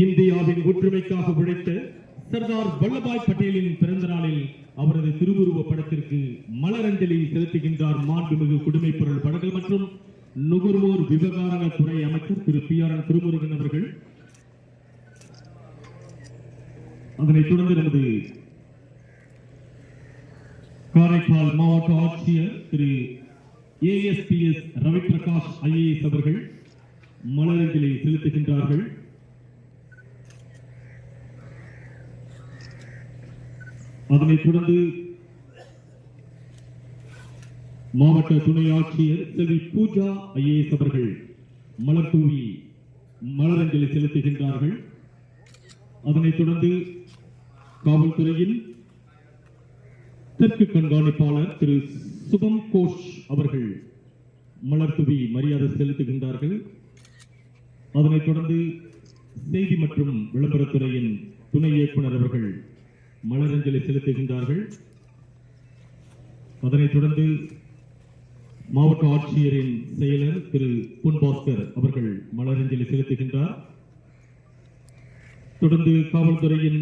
இந்தியாவின் ஒற்றுமைக்காக உழைத்த சர்தார் வல்லபாய் பட்டேலின் பிறந்த நாளில் அவரது திருவுருவ படத்திற்கு மலரஞ்சலி செலுத்துகின்றார் மாண்புமிகு குடிமை பொருள் படங்கள் மற்றும் நுகர்வோர் விவகாரங்கள் துறை அமைச்சர் Thiru P R N Thirumurugan அவர்கள். அதனைத் தொடர்ந்து நமது காரைக்கால் மாவட்ட ஆட்சியர் திரு ஏஎஸ்பிஎஸ் ரவிபிரகாஷ் ஐஏஎஸ் அவர்கள் மலரஞ்சலி செலுத்துகின்றார்கள். அதனைத் தொடர்ந்து மாவட்ட துணை ஆட்சியர் செல்வி பூஜா ஐஏஎஸ் அவர்கள் மலர் தூவி மலரஞ்சலி செலுத்துகின்றார்கள். அதனைத் தொடர்ந்து காவல்துறையில் தெற்கு கண்காணிப்பாளர் திரு சுபம் கோஷ் அவர்கள் மலர்தூவி மரியாதை செலுத்துகின்றார்கள். அதனைத் தொடர்ந்து செய்தி மற்றும் விளம்பரத்துறையின் துணை இயக்குனர் அவர்கள் மலரஞ்சலி செலுத்துகின்றார்கள். அதனைத் தொடர்ந்து மாவட்ட ஆட்சியரின் செயலர் திரு பொன்பாஸ்கர் அவர்கள் மலரஞ்சலி செலுத்துகின்றார். தொடர்ந்து காவல்துறையின்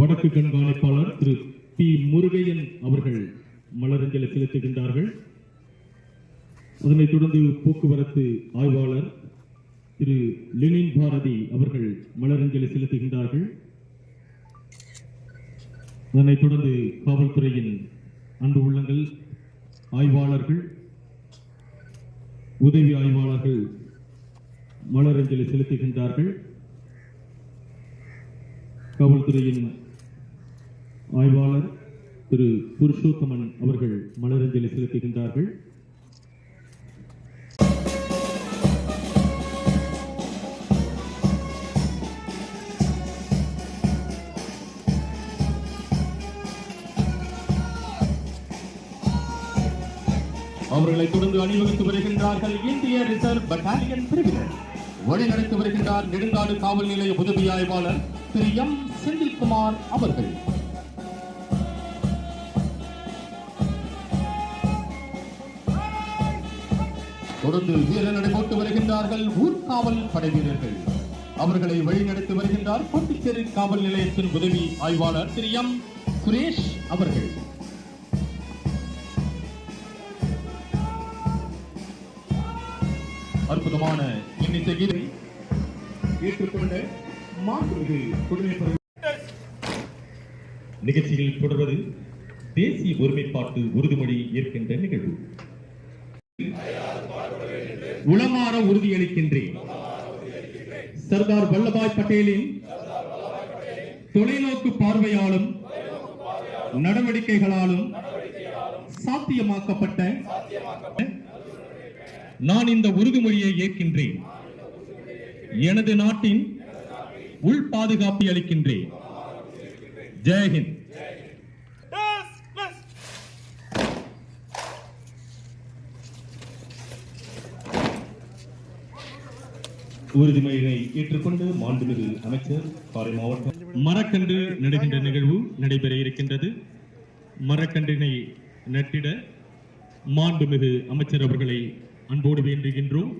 வடக்கு கண்காணிப்பாளர் திரு பி முருகையன் அவர்கள் மலரஞ்சலி செலுத்துகின்றார்கள். அதனைத் தொடர்ந்து போக்குவரத்து ஆய்வாளர் திரு லெனின் பாரதி அவர்கள் மலரஞ்சலி செலுத்துகின்றார்கள். அதனைத் தொடர்ந்து காவல்துறையின் அன்பு உள்ளங்கள் ஆய்வாளர்கள் உதவி ஆய்வாளர்கள் மலரஞ்சலி செலுத்துகின்றார்கள். காவல்துறையின் ஆய்வாளர் திரு புருஷோத்தமன் அவர்கள் மலரஞ்சலி செலுத்துகின்றார்கள். அவர்களை தொடர்ந்து அணிவகுத்து வருகின்றார்கள் இந்திய ரிசர்வ் பட்டாலியன் பிரிவினர். வழிநடத்தி வருகின்றார் நெடுங்காடு காவல் நிலைய உதவி ஆய்வாளர் திரு எம். செந்தில்குமார் அவர்கள். தொடர்ந்து வீர நடைபோட்டு வருகின்றார்கள் ஊர்காவல் படை வீரர்கள். அவர்களை வழிநடத்தி வருகின்றார் பொட்டிச்சேரி காவல் நிலையத்தின் உதவி ஆய்வாளர் திரு எம். சுரேஷ் அவர்கள். அற்புதமான இன்னிசை கீதை ஏற்றுக்கொண்ட மாற்றுவது குடிமைப் நிகழ்ச்சியில் தொடர்வது தேசிய ஒருமைப்பாட்டு உறுதிமொழி ஏற்கின்ற நிகழ்வு. உளமாற உறுதியளிக்கின்றேன். சர்தார் வல்லபாய் பட்டேலின் தொலைநோக்கு பார்வையாலும் நடவடிக்கைகளாலும் சாத்தியமாக்கப்பட்ட நான் இந்த உறுதிமொழியை ஏற்கின்றேன். எனது நாட்டின் உள் பாதுகாப்பை அளிக்கின்றேன். ஜெயஹிந்த் உறுதிமொழியை ஏற்றுக்கொண்டு மாண்புமிகு அமைச்சர் பாறை மாவட்டம். மரக்கன்று நடுகின்ற நிகழ்வு நடைபெற இருக்கின்றது. மரக்கன்றினை நட்டிட மாண்புமிகு அமைச்சர் அவர்களை அன்போடு வேண்டுகின்றோம்.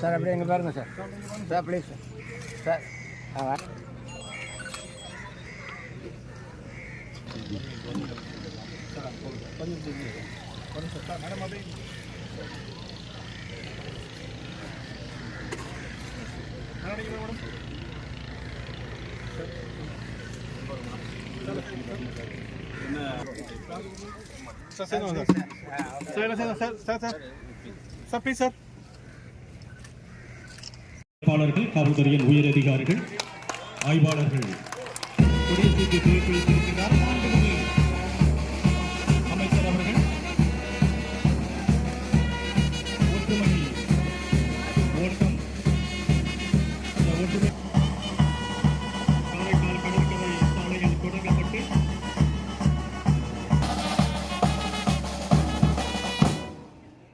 சார் அப்படியே இங்கே பாருங்க sir. Sir please sir sir sir sir sir sir sir sir காவல்துறையின் உயர் அதிகாரிகள் ஆய்வாளர்கள். குடியரசு